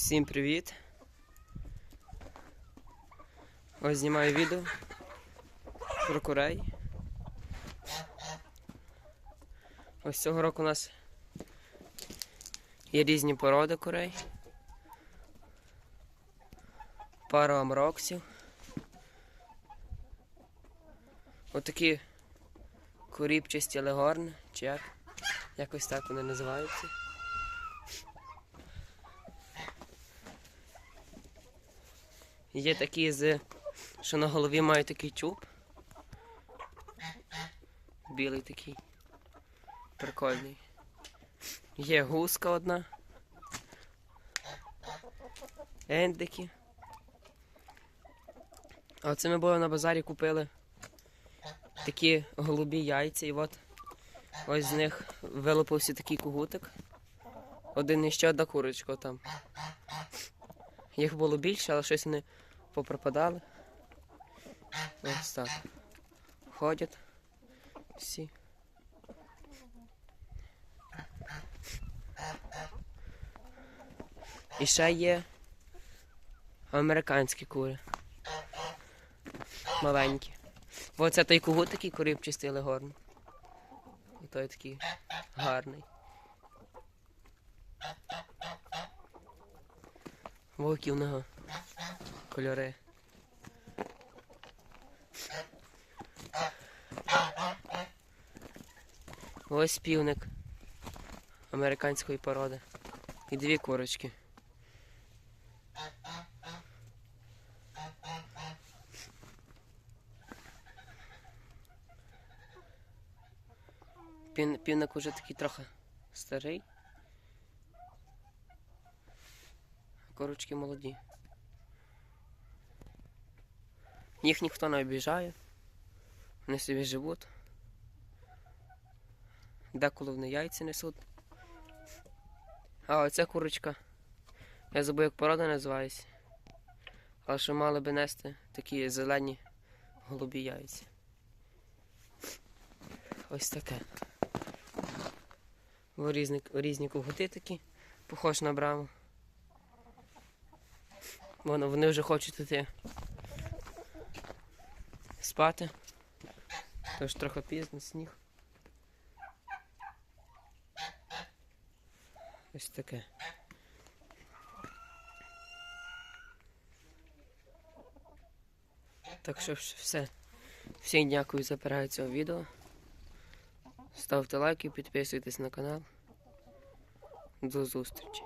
Всім привіт! Ось знімаю відео про курей. Ось цього року у нас є різні породи курей. Пара амроксів. Отакі куріпчасті легорни, чи як? Якось так вони називаються. Є такі з, що на голові мають такий чуб. Білий такий. Прикольний. Є гуска одна. Ендики. Оце ми були на базарі купили такі голубі яйця, і от ось з них вилупився такий кугутик. Один і ще одна курочка там. Їх було більше, але щось вони попропадали. Ось так. Ходять всі. І ще є американські кури. Маленькі. Бо це той кугут такий корибчастий легорн. І той такий гарний. Во, які в нього кольори. Ось півник американської породи. І дві курочки. Півник уже такий трохи старий. Курочки молоді. Їх ніхто не обіжає. Вони собі живуть. Деколи вони яйця несуть. А оця курочка. Я забув, як порода називається. Але що мали би нести такі зелені голубі яйця. Ось таке. Різні, різні кугути такі, похож на браму. Воно, вони вже хочуть іти спати. Тож трохи пізно сніг. Ось таке. Так що все. Всім дякую за перегляд цього відео. Ставте лайки, підписуйтесь на канал. До зустрічі.